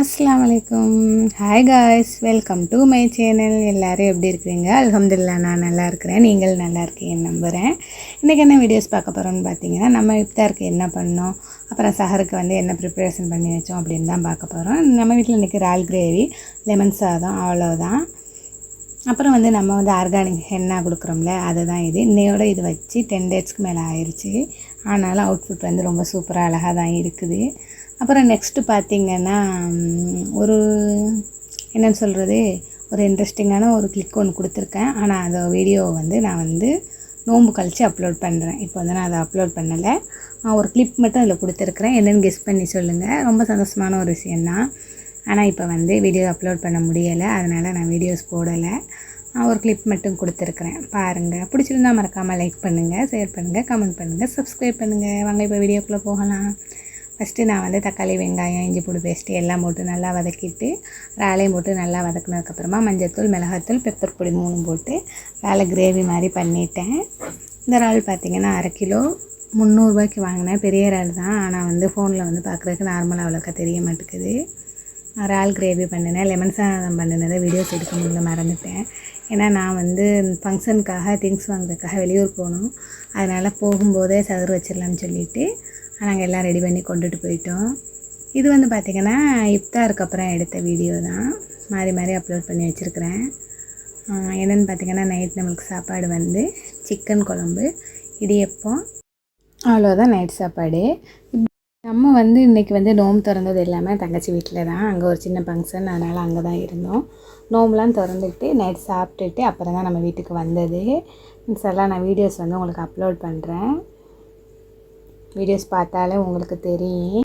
அஸ்ஸலாமு வலைக்கம் hi guys welcome to my channel எல்லோரும் எப்படி இருக்கிறீங்க? அலமதுல்லா நான் நல்லா இருக்கிறேன். நீங்கள் நல்லா இருக்கீங்கன்னு நம்புகிறேன் இன்றைக்கி என்ன வீடியோஸ் பார்க்க போகிறோம்னு பார்த்தீங்கன்னா நம்ம இஃப்தாருக்கு என்ன பண்ணோம் அப்புறம் சஹருக்கு வந்து என்ன ப்ரிப்பரேஷன் பண்ணி வச்சோம் அப்படின்னு தான் பார்க்க போகிறோம் நம்ம வீட்டில் இன்றைக்கி ரால் கிரேவி லெமன் சாதம் அவ்வளோதான் அப்புறம் வந்து நம்ம வந்து ஆர்கானிக் ஹென்னா கொடுக்குறோம்ல அதுதான் இது. இன்னையோட இது வச்சு டென் டேஸ்க்கு மேலே ஆயிடுச்சு ஆனாலும் அவுட்ஃபுட் வந்து ரொம்ப சூப்பராக அழகாக தான் இருக்குது. அப்புறம் நெக்ஸ்ட்டு பார்த்திங்கன்னா ஒரு என்னன்னு சொல்கிறது ஒரு இன்ட்ரெஸ்டிங்கான ஒரு கிளிக் ஒன்று கொடுத்துருக்கேன். ஆனால் அந்த வீடியோ வந்து நான் வந்து நோன்பு கழித்து அப்லோட் பண்ணுறேன் இப்போ வந்து நான் அதை அப்லோட் பண்ணலை. நான் ஒரு கிளிப் மட்டும் அதில் கொடுத்துருக்குறேன். என்னென்னு கெஸ் பண்ணி சொல்லுங்கள் ரொம்ப சந்தோஷமான ஒரு விஷயந்தான் ஆனால் இப்போ வந்து வீடியோ அப்லோட் பண்ண முடியலை. அதனால் நான் வீடியோஸ் போடலை. ஒரு கிளிப் மட்டும் கொடுத்துருக்குறேன். பாருங்கள் பிடிச்சிருந்தா மறக்காமல் லைக் பண்ணுங்கள் ஷேர் பண்ணுங்கள் கமெண்ட் பண்ணுங்கள் சப்ஸ்கிரைப் பண்ணுங்கள் வாங்க இப்போ வீடியோக்குள்ளே போகலாம். ஃபஸ்ட்டு நான் வந்து தக்காளி வெங்காயம் இஞ்சி பூடு பேஸ்ட்டு எல்லாம் போட்டு நல்லா வதக்கிட்டு இறாலையும் போட்டு நல்லா வதக்குனதுக்கப்புறமா மஞ்சத்தூள் மிளகாத்தூள் பெப்பர் பொடி மூணும் போட்டு இறாலை கிரேவி மாதிரி பண்ணிட்டேன். இந்த இறால் பார்த்திங்கன்னா அரை கிலோ முந்நூறுரூபாய்க்கு வாங்கினேன். பெரிய இறால் தான். ஆனால் வந்து ஃபோனில் வந்து பார்க்குறதுக்கு நார்மலாக அவ்வளோக்கா தெரிய மாட்டேங்குது. இறால் கிரேவி பண்ணினேன். லெமன் சாதம் பண்ணினதை வீடியோஸ் எடுக்க முடியல மறந்துட்டேன். ஏன்னா நான் வந்து ஃபங்க்ஷனுக்காக திங்ஸ் வாங்குறதுக்காக வெளியூர் போகணும். அதனால் போகும்போதே சதுர் வச்சிடலாம்னு சொல்லிவிட்டு நாங்கள் எல்லாம் ரெடி பண்ணி கொண்டுட்டு போயிட்டோம். இது வந்து பார்த்திங்கன்னா இப்தாருக்கு அப்புறம் எடுத்த வீடியோ தான். மாறி மாறி அப்லோட் பண்ணி வச்சுருக்கிறேன். என்னென்னு பார்த்தீங்கன்னா நைட் நம்மளுக்கு சாப்பாடு வந்து சிக்கன் குழம்பு இடியப்பம் அவ்வளோதான் நைட் சாப்பாடு. நம்ம வந்து இன்றைக்கி வந்து நோம்பு திறந்தது எல்லாமே தங்கச்சி வீட்டில் தான். அங்கே ஒரு சின்ன ஃபங்க்ஷன் அதனால் அங்கே தான் இருந்தோம். நோம்புலாம் திறந்துட்டு நைட் சாப்பிட்டுட்டு அப்புறம் தான் நம்ம வீட்டுக்கு வந்தது. இன்ஷால்லாம் நான் வீடியோஸ் வந்து உங்களுக்கு அப்லோட் பண்ணுறேன் வீடியோஸ் பார்த்தாலே உங்களுக்கு தெரியும்.